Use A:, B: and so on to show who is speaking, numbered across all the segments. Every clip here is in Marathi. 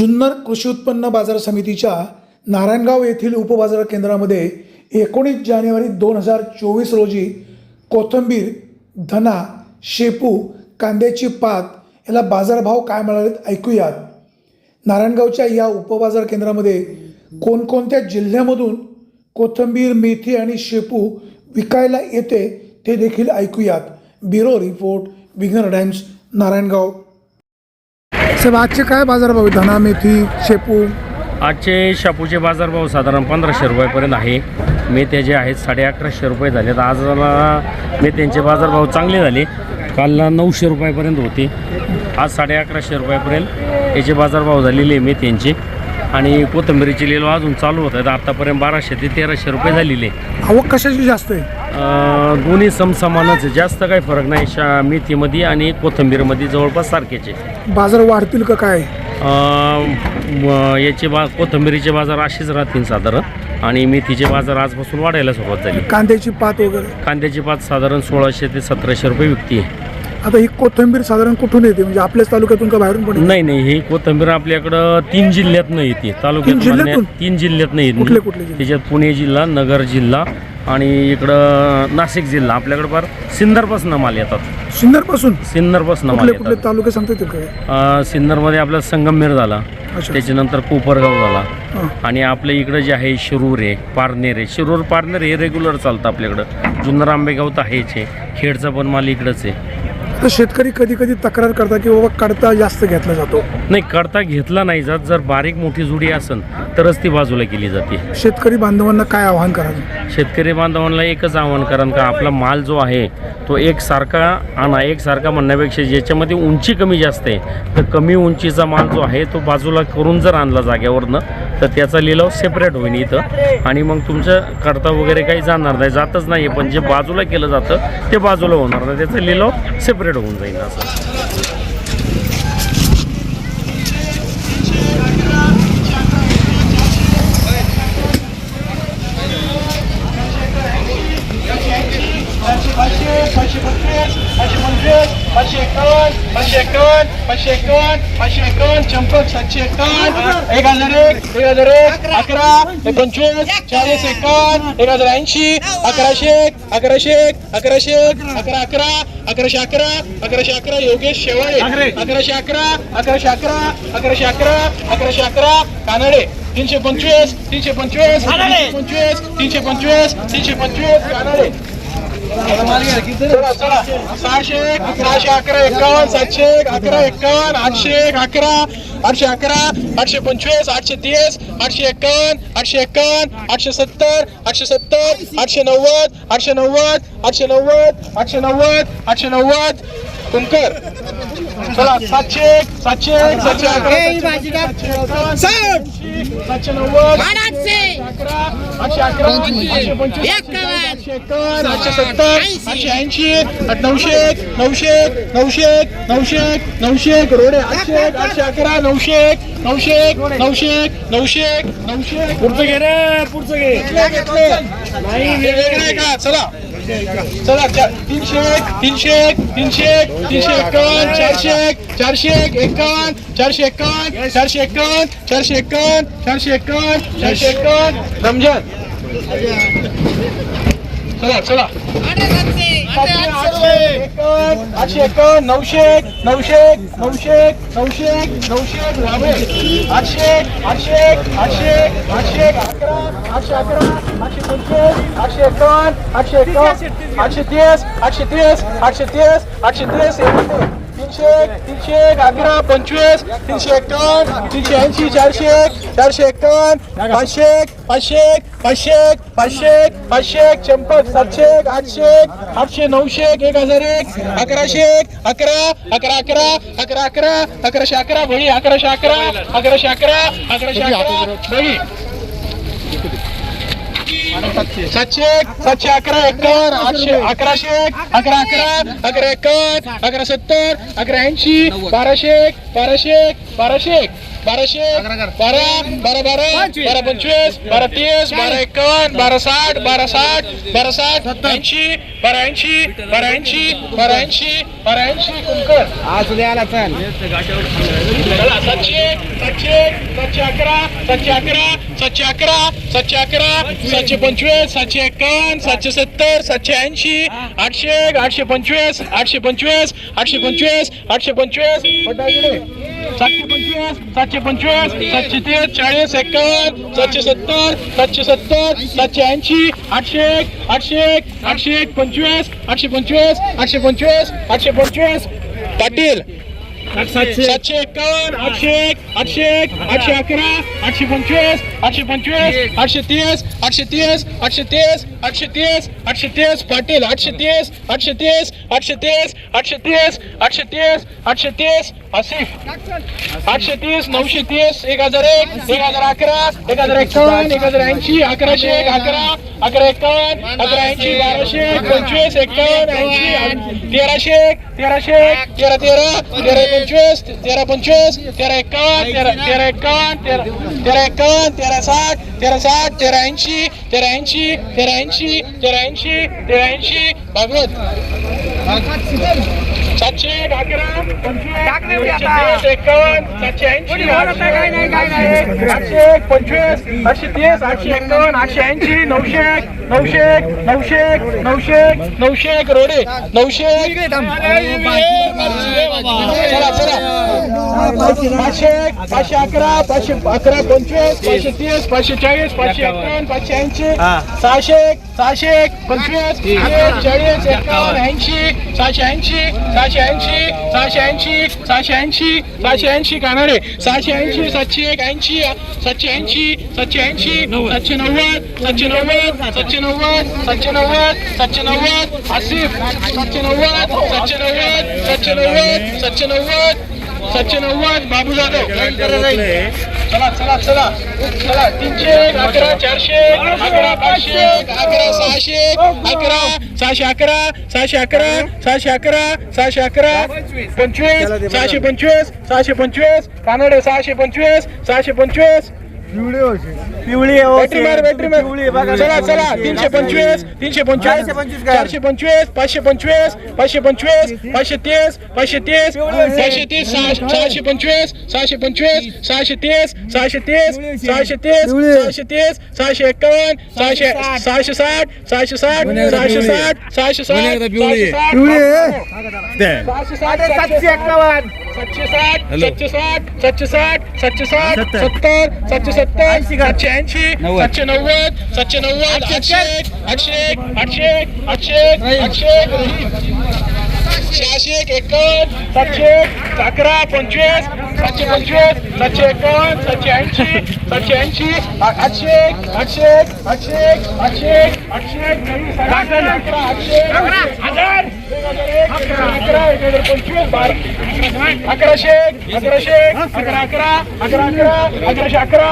A: जुन्नर कृषी उत्पन्न बाजार समितीच्या नारायणगाव येथील उपबाजार केंद्रामध्ये एकोणीस जानेवारी दोन हजार चोवीस रोजी कोथिंबीर धना शेपू कांद्याची पात याला बाजारभाव काय मिळालेत ऐकूयात. नारायणगावच्या या उपबाजार केंद्रामध्ये कोणकोणत्या जिल्ह्यामधून कोथिंबीर मेथी आणि शेपू विकायला येते ते देखील ऐकूयात. Bureau report Vighnahar Times Narayangaon. साहेब आजचे काय बाजारभाव आहे? धना मेथी शेपू?
B: आजचे शापूचे बाजारभाव साधारण पंधराशे रुपयापर्यंत आहे. मेथ्या जे आहेत साडे अकराशे रुपये झाले तर आज मेथ्यांचे बाजारभाव चांगले झाले. काल नऊशे रुपयापर्यंत होते. आज साडे अकराशे रुपयापर्यंत याचे बाजारभाव झालेले आहे मेथ्यांचे. आणि कोथिंबीरीचे लिलो अजून चालू होत आहेत. आत्तापर्यंत बाराशे ते तेराशे रुपये झालेले आहे.
A: आवक कशाची जास्त आहे?
B: दोन्ही समसमानच आहे जास्त काही फरक नाही. शा मेथीमध्ये आणि कोथिंबीरमध्ये जवळपास सारखेच.
A: बाजार वाढतील का काय?
B: याचे बा कोथिंबिरीचे बाजार असेच राहतील साधारण. आणि मेथीचे बाजार आजपासून वाढायला सुरुवात झाली.
A: कांद्याची पात वगैरे?
B: कांद्याची पात साधारण सोळाशे ते सतराशे रुपये विकती आहे
A: आता ही कोथिंबीर साधारण कुठून येते? म्हणजे आपल्याच तालुक्यातून का बाहेरून पण येते?
B: नाही नाही ही कोथिंबीर आपल्याकडं तीन जिल्ह्यात नाही येते तालुक्यात
A: तीन जिल्ह्यातून?
B: म्हणण्या- तीन जिल्ह्यात नाही
A: कुठले
B: येते
A: कुठले जिल्हे?
B: त्याच्यात पुणे जिल्हा नगर जिल्हा आणि इकडं नाशिक जिल्हा. आपल्याकडं फार सिन्नरपासून माल येतात.
A: सिन्नरपासून
B: सिन्नरपासून माल
A: कुठले कुठले
B: येतात
A: तालुके सांगता येतील काय
B: अं, सिन्नरमध्ये आपला संगमनेर झाला.
A: अच्छा.
B: त्याच्यानंतर कोपरगाव झाला.
A: हां.
B: आणि आपल्या इकडं जे आहे शिरूर आहे पारनेर आहे. शिरूर पारनेर हे रेग्युलर चालतं आपल्याकडं. जुन्नर आंबेगाव तर आहेच आहे. खेडचा पण माल इकडंच आहे.
A: तर शेतकरी कधी कधी तक्रार करतात की बाबा कडता जास्त घेतला जातो.
B: नाही करता घेतला नाही जात. जर बारीक मोठी जुडी असेल तरच ती बाजूला केली जाते.
A: शेतकरी बांधवांना काय आव्हान करायचं
B: शेतकरी बांधवांना एकच आव्हान कारण का आपला माल जो आहे तो एकसारखा आणा एकसारखा म्हणण्यापेक्षा ज्याच्यामध्ये उंची कमी जास्त आहे तर कमी उंचीचा माल जो आहे तो बाजूला करून जर आणला जाग्यावरनं तर त्याचा लिलाव सेपरेट होईल इथं. आणि मग तुमचं करता वगैरे काही जाणार नाही जातच नाही पण जे बाजूला केलं जातं ते बाजूला होणार नाही. त्याचा लिलाव सेपरेट होऊन जाईल असं
C: पाचशे पाचशे पस्तीस पाचशे पंचवीस पाचशे एकावन्न पाचशे एकावन्न पाचशे एकावन्न पाचशे एकावन्न चंपक सातशे एकावन्न एक हजार एक एक हजार एक अकरा पंचवीस चाळीस एकावन्न एक हजार ऐंशी अकराशे एक अकराशे एक अकराशे एक अकरा अकरा अकराशे अकरा अकराशे अकरा योगेश शेवाळे अकराशे अकरा अकराशे अकरा अकराशे अकरा अकराशे अकरा कानडे तीनशे पंचवीस तीनशे पंचवीस तीनशे पंचवीस तीनशे पंचवीस तीनशे पंचवीस कानडे सहाशे एक, सहाशे अकरा एकावन्न सातशे एक, अकरा एकावन्न आठशे एक, अकरा आठशे अकरा आठशे पंचवीस आठशे तीस आठशे एकावन्न आठशे एकावन्न आठशे सत्तर आठशे सत्तर आठशे नव्वद आठशे नव्वद आठशे नव्वद आठशे नव्वद आठशे नव्वद कुंकर चला सातशे सातशे एक, सातशे अकरा नव्वद अकरा आठशे अकरा आठशे पंचवीस आठशे एकावन्न आठशे सत्तर आठशे ऐंशी नऊशे एक, नऊशे एक, नऊशे एक, नऊशे एक, नऊशे एक, रोडे आठशे एक, आठशे अकरा नऊशे एक, नऊशे एक, नऊशे एक, नऊशे एक, नऊशे एक.
B: पुढचं घे रे पुढचं घे.
C: घेतले, घेतले. हे वेगळं आहे का? चला. चला तीनशे एक तीनशे एक तीनशे एक तीनशे एकावन्न चारशे एक चारशे एक एकावन्न चारशे एकावन्न चारशे एकावन्न चारशे एकावन्न चारशे एकावन्न चारशे एकावन्न. रमजान. चला चला सातशे, आठशे एक नऊशे एक, नऊशे एक, नऊशे एक, नऊशे एक, नऊशे एक, लांबे. आठशे आठशे आठशे आठशे अकरा आठशे अकरा आठशे पंचवीस आठशे एकावन्न आठशे एकावन्न आठशे तीस आठशे तीस आठशे तीस आठशे तीस एकशे. तीनशे एक, तीनशे एक, अकरा पंचवीस तीनशे एकावन्न तीनशे ऐंशी चारशे एक, चारशे एकावन्न पाचशे एक, पाचशे एक, पाचशे एक, पाचशे एक, पाचशे एक, चंपक सातशे एक, आठशे एक, आठशे नऊशे एक एक हजार एक अकराशे एक अकरा अकरा अकरा अकरा अकरा अकराशे अकरा बळी अकराशे अकरा अकराशे अकरा अकराशे अकरा बळी सातशे एक सातशे अकरा एकावन्न आठशे अकराशे एक अकरा अकरा अकरा एकावन्न अकरा सत्तर अकरा ऐंशी बाराशे एक बाराशे एक बाराशे एक. बाराशे बारा बारा बारा बारा पंचवीस बारा तीस बारा एकावन्न बारा साठ बारा साठ बारा साठ ऐंशी बारा ऐंशी बारा ऐंशी बारा ऐंशी बारा ऐंशी कुंकर चला सातशे सातशे सातशे अकरा सातशे अकरा सातशे अकरा सातशे अकरा सातशे पंचवीस सातशे एकावन्न सातशे सत्तर सातशे ऐंशी आठशे आठशे पंचवीस आठशे पंचवीस आठशे पंचवीस आठशे पंचवीस. सातशे पन्नास सातशे पंचवीस सातशे तीस चाळीस एकावन्न सातशे सत्तर सातशे सत्तर सातशे ऐंशी आठशे एक आठशे एक आठशे एक पंचवीस आठशे पंचवीस आठशे पंचवीस आठशे पंचवीस. पाटील सातशे एकावन्न आठशे एक आठशे एक आठशे अकरा आठशे पंचवीस आठशे पंचवीस आठशे तीस आठशे तीस आठशे तीस आठशे तीस आठशे तीस पाटील आठशे तीस आठशे तीस आठशे तीस आठशे तीस आठशे तीस आठशे तीस आसिफ आठशे तीस नऊशे तीस एक हजार एक एक हजार अकरा एक हजार एकावन्न एक हजार ऐंशी अकराशे एक अकरा अकरा एकावन्न अकरा ऐंशी बाराशे पंचवीस एकावन्न ऐंशी तेराशे एक तेराशे एक तेरा तेरा तेरा पंचवीस तेरा पंचवीस तेरा एकावन्न तेरा तेरा एकावन्न तेरा तेरा एकावन्न तेरा साठ तेरा साठ तेरा ऐंशी तेरा ऐंशी तेरा ऐंशी तेरा ऐंशी तेरा ऐंशी. भागवत. सातशे अकरा पंचवीस तीस एकावन्न सातशे ऐंशी. आठशे एक पंचवीस आठशे तीस आठशे एकावन्न आठशे ऐंशी नऊशे नऊशे नऊशे नऊशे नऊशे एक रोडे नऊशे पाचशे पाचशे अकरा पाचशे अकरा पंचवीस पाचशे तीस पाचशे चाळीस पाचशे एकावन्न पाचशे ऐंशी सहाशे एक सहाशे पंचवीस चाळीस एकावन्न ऐंशी सहाशे ऐंशी सहाशे ऐंशी सहाशे ऐंशी सहाशे ऐंशी सहाशे ऐंशी कानाडे सहाशे ऐंशी सातशे एक ऐंशी सातशे ऐंशी सातशे ऐंशी सातशे नव्वद सातशे नव्वद सातशे नव्वद सातशे नव्वद सातशे नव्वद आसिफ. सातशे नव्वद सातशे नव्वद सातशे नव्वद सातशे नव्वद सातशे नव्वद बाबू जाधव चला चला चला. चला तीनशे अकरा चारशे अकरा पाचशे अकरा सहाशे अकरा सहाशे अकरा सहाशे अकरा सहाशे अकरा सहाशे अकरा पंचवीस सहाशे पंचवीस सहाशे पंचवीस कानडे सहाशे पंचवीस सहाशे पंचवीस बॅटरी मार बॅटरी मार. चला चला. तीनशे पंचवीस तीनशे पंचवीस. चारशे पंचवीस पाचशे पंचवीस पाचशे पंचवीस पाचशे तीस. पाचशे तीस पाचशे तीस. सहा- सहाशे पंचवीस सहाशे पंचवीस सहाशे तीस सहाशे तीस सहाशे तीस सहाशे तीस सहाशे एकावन्न सहाशे सहाशे साठ. सहाशे साठ सहाशे साठ सहाशे साठ सहाशे साठ सहाशे साठ. सातशे एकावन्न सातशे साठ सातशे साठ सातशे साठ सातशे साठ सत्तर सातशे सत्तर सातशे ऐंशी सातशे नव्वद सातशे नव्वद आठशे आठशे आठशे आठशे आठशे सहाशे एक एकावन्न सातशे अकरा पंचवीस सातशे पंचवीस सातशे एकावन्न सातशे ऐंशी सातशे ऐंशी आठशे आठशे आठशे आठशे आठशे आठशे हजार अकरा एक हजार पंचवीस बारा. अकराशे एक, अकराशे अकरा अकरा अकरा अकरा अकराशे अकरा.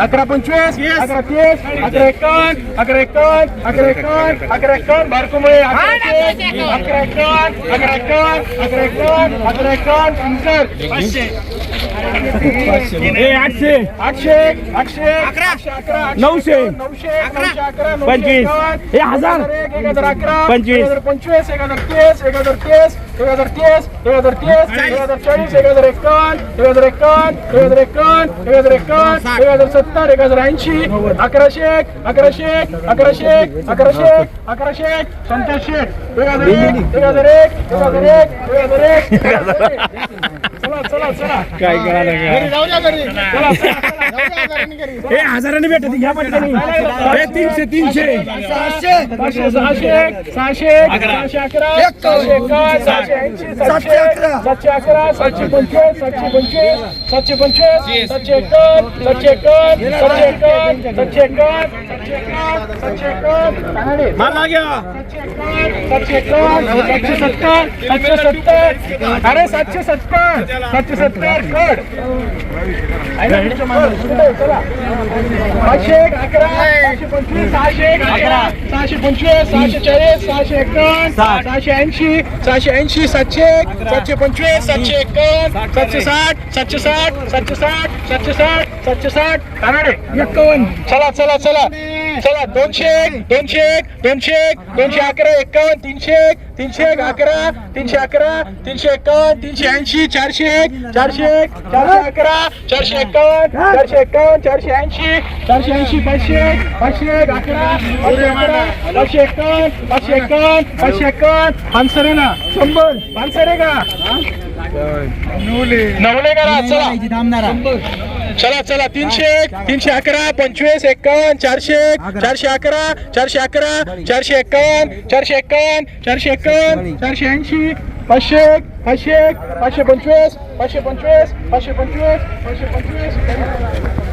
C: अकरा पंचवीस अकरा तीस अकरा एकावन्न अकरा एकावन्न अकरा एकावन्न अकरा एकावन्न बारकोमुळे अकरा एकावन्न अकरा एकावन्न अकरा एकावन्न अकरा एकावन्न तुमचं पाचशे. आठशे. आठशे आठशे अकरा. अकरा नऊशे. नऊशे अकरा. पंचवीस. हे हजार. एक हजार अकरा पंचवीस. हजार पंचवीस एक हजार तीस एक हजार तीस एक हजार तीस एक हजार तीस एक हजार चाळीस एक हजार एकावन्न एक हजार एकावन्न एक हजार एकावन्न एक हजार एकावन्न एक हजार सत्तर एक हजार ऐंशी अकराशे एक अकराशे एक अकराशे एक अकराशे एक अकराशे एक संतोषशे एक हजार एक एक हजार एक एक हजार एक एक हजार एक एक हजार एक चला चला. चला काय घरी जाऊ द्या घरी. चला, चला, चला.
D: हे हजाराने भेटत घ्या पटकन. हे तीनशे तीनशे.
C: सहाशे. सहाशे सहाशे. अकरा. सहाशे एकावन्न सहाशे ऐंशी सातशे अकरा. सातशे अकरा सातशे पंचवीस सातशे पंचवीस सातशे पंचवीस सातशे एकावन्न सातशे एकावन्न सातशे एकावन्न सातशे एकावन्न सातशे एकावन्न सातशे एकावन्न.
D: मला घ्या
C: सातशे एकावन्न सातशे सत्तर सातशे सत्तर. अरे सातशे सत्तर. सत्तर कड आहे पाचशे एक अकरा पाचशे पंचवीस सहाशे एक अकरा सहाशे पंचवीस सहाशे चाळीस सहाशे एकावन्न सहाशे ऐंशी सहाशे ऐंशी सातशे एक सातशे पंचवीस सातशे एकावन्न सातशे साठ सातशे साठ सातशे साठ सातशे साठ सातशे साठ कानाडे एकावन्न चला चला चला चला दोनशे एक दोनशे एक दोनशे एक दोनशे अकरा एकावन्न तीनशे एक तीनशे एक अकरा तीनशे अकरा तीनशे एकावन्न तीनशे ऐंशी चारशे एक चारशे एक चारशे अकरा चारशे एकावन्न चारशे एकावन्न चारशे ऐंशी चारशे ऐंशी पाचशे एक पाचशे एक अकरा पाचशे अकरा पाचशे एकावन्न पाचशे एकावन्न पाचशे एकावन्न. पानसरे ना शंभर. पानसरे का नवले. करा चला. चला चला तीनशे एक तीनशे अकरा पंचवीस एकावन्न चारशे एक चारशे अकरा चारशे अकरा चारशे एकावन्न चारशे एकावन्न चारशे एकावन्न चारशे ऐंशी पाचशे एक पाचशे एक पाचशे पंचवीस पाचशे पंचवीस पाचशे पंचवीस पाचशे पंचवीस.